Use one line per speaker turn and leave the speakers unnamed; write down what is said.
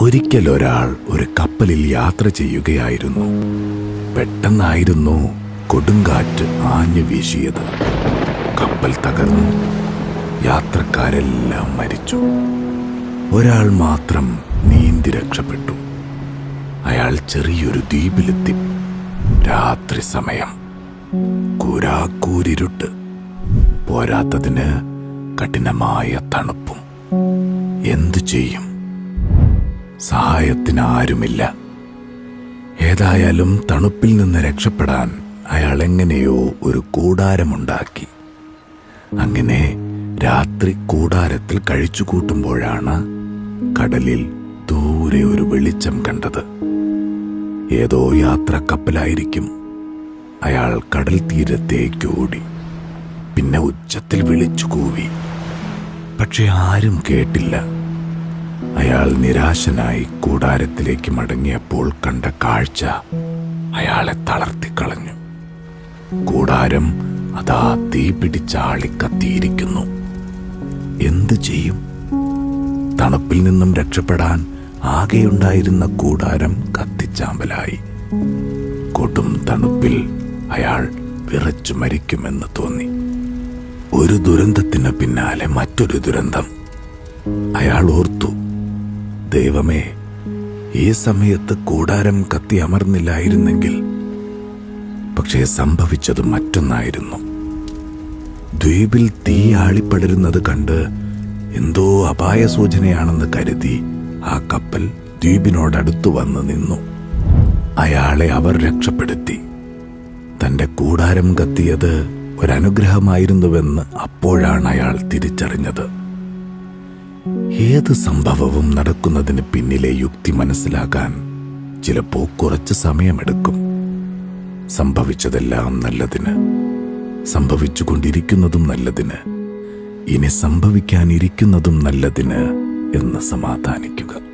ഒരിക്കൽ ഒരാൾ ഒരു കപ്പലിൽ യാത്ര ചെയ്യുകയായിരുന്നു. പെട്ടെന്നായിരുന്നു കൊടുങ്കാറ്റ് ആഞ്ഞു വീശിയത്. കപ്പൽ തകർന്നു. യാത്രക്കാരെല്ലാം മരിച്ചു. ഒരാൾ മാത്രം നീന്തി രക്ഷപ്പെട്ടു. അയാൾ ചെറിയൊരു ദ്വീപിലെത്തി. രാത്രി സമയം. കൂരാക്കൂരിരുട്ട്. പോരാത്തതിന് കഠിനമായ തണുപ്പും. എന്തു ചെയ്യും? സഹായത്തിന് ആരുമില്ല ഏതായാലും തണുപ്പിൽ നിന്ന് രക്ഷപ്പെടാൻ അയാൾ എങ്ങനെയോ ഒരു കൂടാരമുണ്ടാക്കി. അങ്ങനെ രാത്രി കൂടാരത്തിൽ കഴിച്ചു കൂട്ടുമ്പോഴാണ് കടലിൽ ദൂരെ ഒരു വെളിച്ചം കണ്ടത്. ഏതോ യാത്ര കപ്പലായിരിക്കും അയാൾ കടൽ തീരത്തേക്ക് ഓടി പിന്നെ ഉച്ചത്തിൽ വിളിച്ചു കൂവി. പക്ഷെ ആരും കേട്ടില്ല. അയാൾ നിരാശനായി കൂടാരത്തിലേക്ക് മടങ്ങിയപ്പോൾ കണ്ട കാഴ്ച അയാളെ തളർത്തിക്കളഞ്ഞു. കൂടാരം അതാ തീ പിടിച്ച ആളിക്കത്തിയിരിക്കുന്നു എന്തു ചെയ്യും? തണുപ്പിൽ നിന്നും രക്ഷപ്പെടാൻ ആകെയുണ്ടായിരുന്ന കൂടാരം കത്തിച്ചാമ്പലായി. കൊടും തണുപ്പിൽ അയാൾ വിറച്ചു മരിക്കുമെന്ന് തോന്നി. ഒരു ദുരന്തത്തിന് പിന്നാലെ മറ്റൊരു ദുരന്തം. അയാൾ ഓർത്തു ദൈവമേ ഈ സമയത്ത് കൂടാരം കത്തി അമർന്നില്ലായിരുന്നെങ്കിൽ പക്ഷേ സംഭവിച്ചത് മറ്റൊന്നായിരുന്നു. ദ്വീപിൽ തീ ആളിപ്പടരുന്നത് കണ്ട് എന്തോ അപായ സൂചനയാണെന്ന് കരുതി ആ കപ്പൽ ദ്വീപിനോടടുത്തു വന്ന് നിന്നു. അയാളെ അവർ രക്ഷപ്പെടുത്തി. തന്റെ കൂടാരം കത്തിയത് ഒരനുഗ്രഹമായിരുന്നുവെന്ന് അപ്പോഴാണ് അയാൾ തിരിച്ചറിഞ്ഞത്. ഏത് സംഭവവും നടക്കുന്നതിന് പിന്നിലെ യുക്തി മനസ്സിലാക്കാൻ ചിലപ്പോൾ കുറച്ച് സമയമെടുക്കും. സംഭവിച്ചതെല്ലാം നല്ലതിന് സംഭവിച്ചുകൊണ്ടിരിക്കുന്നതും നല്ലതിന് ഇനി സംഭവിക്കാനിരിക്കുന്നതും നല്ലതിന് എന്ന് സമാധാനിക്കുക.